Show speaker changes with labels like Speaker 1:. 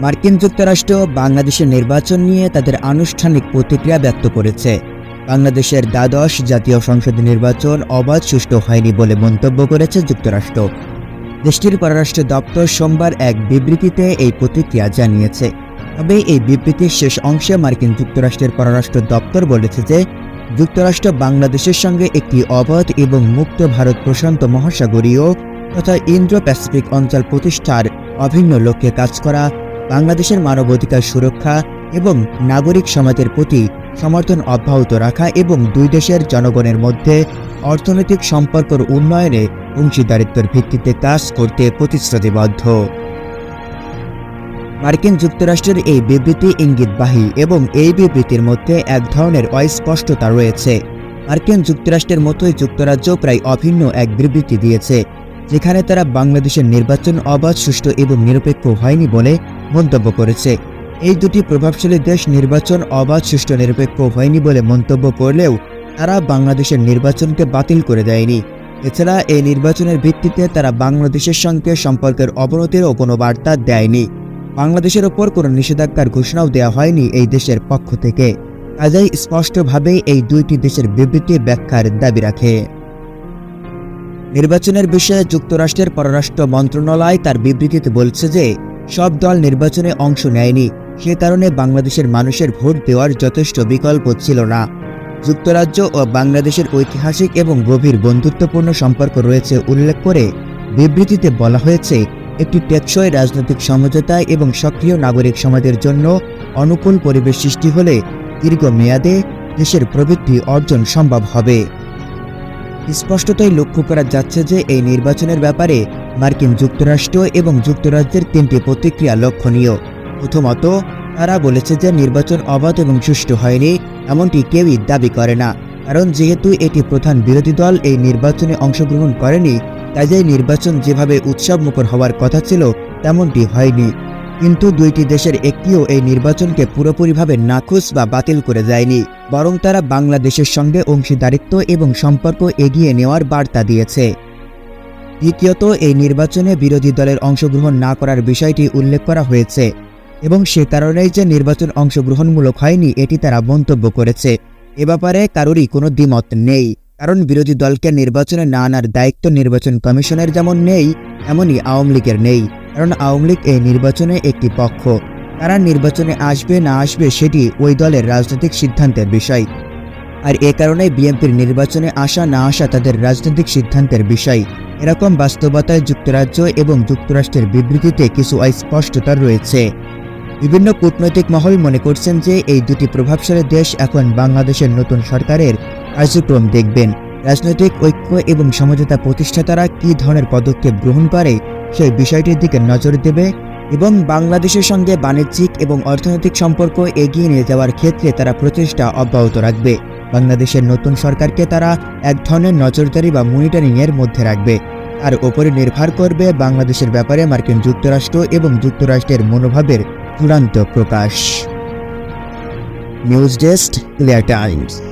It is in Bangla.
Speaker 1: মার্কিন যুক্তরাষ্ট্র বাংলাদেশের নির্বাচন নিয়ে তাদের আনুষ্ঠানিক প্রতিক্রিয়া ব্যক্ত করেছে। বাংলাদেশের দ্বাদশ জাতীয় সংসদ নির্বাচন অবাধ সুষ্ঠু হয়নি বলে মন্তব্য করেছে যুক্তরাষ্ট্র। দেশটির পররাষ্ট্র দপ্তর সোমবার এক বিবৃতিতে এই প্রতিক্রিয়া জানিয়েছে। তবে এই বিবৃতির শেষ অংশে মার্কিন যুক্তরাষ্ট্রের পররাষ্ট্র দপ্তর বলেছে যে, যুক্তরাষ্ট্র বাংলাদেশের সঙ্গে একটি অবাধ এবং মুক্ত ভারত প্রশান্ত মহাসাগরীয় তথা ইন্দ্রো প্যাসিফিক অঞ্চল প্রতিষ্ঠার অভিন্ন লক্ষ্যে কাজ করা বাংলাদেশের মানবাধিকার সুরক্ষা এবং নাগরিক সমাজের প্রতি সমর্থন অব্যাহত রাখা এবং দুই দেশের জনগণের মধ্যে অর্থনৈতিক সম্পর্কের উন্নয়নে অংশীদারিত্বের ভিত্তিতে কাজ করতে প্রতিশ্রুতিবদ্ধ। মার্কিন যুক্তরাষ্ট্রের এই বিবৃতি ইঙ্গিতবাহী এবং এই বিবৃতির মধ্যে এক ধরনের অস্পষ্টতা রয়েছে। মার্কিন যুক্তরাষ্ট্রের মতোই যুক্তরাজ্য প্রায় অভিন্ন এক বিবৃতি দিয়েছে। যেখানে তারা বাংলাদেশের নির্বাচন অবাধ, সুষ্ঠু এবং নিরপেক্ষ হয়নি বলে মন্তব্য করেছে। এই দুটি প্রভাবশালী দেশ নির্বাচন অবাধ, সুষ্ঠু, নিরপেক্ষ হয়নি বলে মন্তব্য করলেও তারা বাংলাদেশের নির্বাচনকে বাতিল করে দেয়নি। এছাড়া এই নির্বাচনের ভিত্তিতে তারা বাংলাদেশের সঙ্গে সম্পর্কের অবনতিরও কোনো বার্তা দেয়নি। বাংলাদেশের ওপর কোনো নিষেধাজ্ঞার ঘোষণাও দেওয়া হয়নি এই দেশের পক্ষ থেকে। কাজেই স্পষ্টভাবেই এই দুইটি দেশের বিবৃতি ব্যাখ্যার দাবি রাখে। নির্বাচনের বিষয়ে যুক্তরাষ্ট্রের পররাষ্ট্র মন্ত্রণালয় তার বিবৃতিতে বলছে যে, সব দল নির্বাচনে অংশ নেয়নি। সে কারণে বাংলাদেশের মানুষের ভোট দেওয়ার যথেষ্ট বিকল্প ছিল না। যুক্তরাজ্য ও বাংলাদেশের ঐতিহাসিক এবং গভীর বন্ধুত্বপূর্ণ সম্পর্ক রয়েছে উল্লেখ করে বিবৃতিতে বলা হয়েছে, একটি টেকসই রাজনৈতিক সমঝোতা এবং সক্রিয় নাগরিক সমাজের জন্য অনুকূল পরিবেশ সৃষ্টি হলে দীর্ঘমেয়াদে দেশের প্রবৃদ্ধি অর্জন সম্ভব হবে। স্পষ্টতই লক্ষ্য করা যাচ্ছে যে এই নির্বাচনের ব্যাপারে মার্কিন যুক্তরাষ্ট্র এবং যুক্তরাজ্যের তিনটি প্রতিক্রিয়া লক্ষণীয়। প্রথমত, তারা বলেছে যে নির্বাচন অবাধ এবং সুষ্ঠু হয়নি, এমনটি কেউই দাবি করে না। কারণ যেহেতু এটি প্রধান বিরোধী দল, এই নির্বাচনে অংশগ্রহণ করেনি কাজেই নির্বাচন যেভাবে উৎসবমুখর হওয়ার কথা ছিল, তেমনটি হয়নি। কিন্তু দুইটি দেশের একটিও এই নির্বাচনকে পুরোপুরিভাবে নাখুশ বা বাতিল করে যায়নি বরং তারা বাংলাদেশের সঙ্গে অংশীদারিত্ব এবং সম্পর্ক এগিয়ে নেওয়ার বার্তা দিয়েছে। দ্বিতীয়ত, এই নির্বাচনে বিরোধী দলের অংশগ্রহণ না করার বিষয়টি উল্লেখ করা হয়েছে, এবং সে কারণেই যে নির্বাচন অংশগ্রহণমূলক হয়নি, এটি তারা মন্তব্য করেছে। এ ব্যাপারে কারোরই কোনো দ্বিমত নেই, কারণ বিরোধী দলকে নির্বাচনে না আনার দায়িত্ব নির্বাচন কমিশনের যেমন নেই এমনই আওয়ামী লীগের নেই। কারণ আওয়ামী লীগ এই নির্বাচনে একটি পক্ষ। তারা নির্বাচনে আসবে না আসবে সেটি ওই দলের রাজনৈতিক সিদ্ধান্তের বিষয়। আর এ কারণে বিএনপির নির্বাচনে আসা না আসা তাদের রাজনৈতিক সিদ্ধান্তের বিষয়। এরকম বাস্তবতায় যুক্তরাজ্য এবং যুক্তরাষ্ট্রের বিবৃতিতে কিছু অস্পষ্টতা রয়েছে। বিভিন্ন কূটনৈতিক মহল মনে করছেন যে এই দুটি প্রভাবশালী দেশ এখন বাংলাদেশের নতুন সরকারের কার্যক্রম দেখবেন। রাজনৈতিক ঐক্য এবং সমঝোতা প্রতিষ্ঠাতারা কী ধরনের পদক্ষেপ গ্রহণ করে সেই বিষয়টির দিকে নজর দেবে এবং বাংলাদেশের সঙ্গে বাণিজ্যিক এবং অর্থনৈতিক সম্পর্ক এগিয়ে নিয়ে যাওয়ার ক্ষেত্রে তারা প্রচেষ্টা অব্যাহত রাখবে। বাংলাদেশের নতুন সরকারকে তারা এক ধরনের নজরদারি বা মনিটরিং এর মধ্যে রাখবে। আর ওপরে নির্ভর করবে বাংলাদেশের ব্যাপারে মার্কিন যুক্তরাষ্ট্র এবং যুক্তরাষ্ট্রের মনোভাবের চূড়ান্ত প্রকাশ। News desk, Clear Times.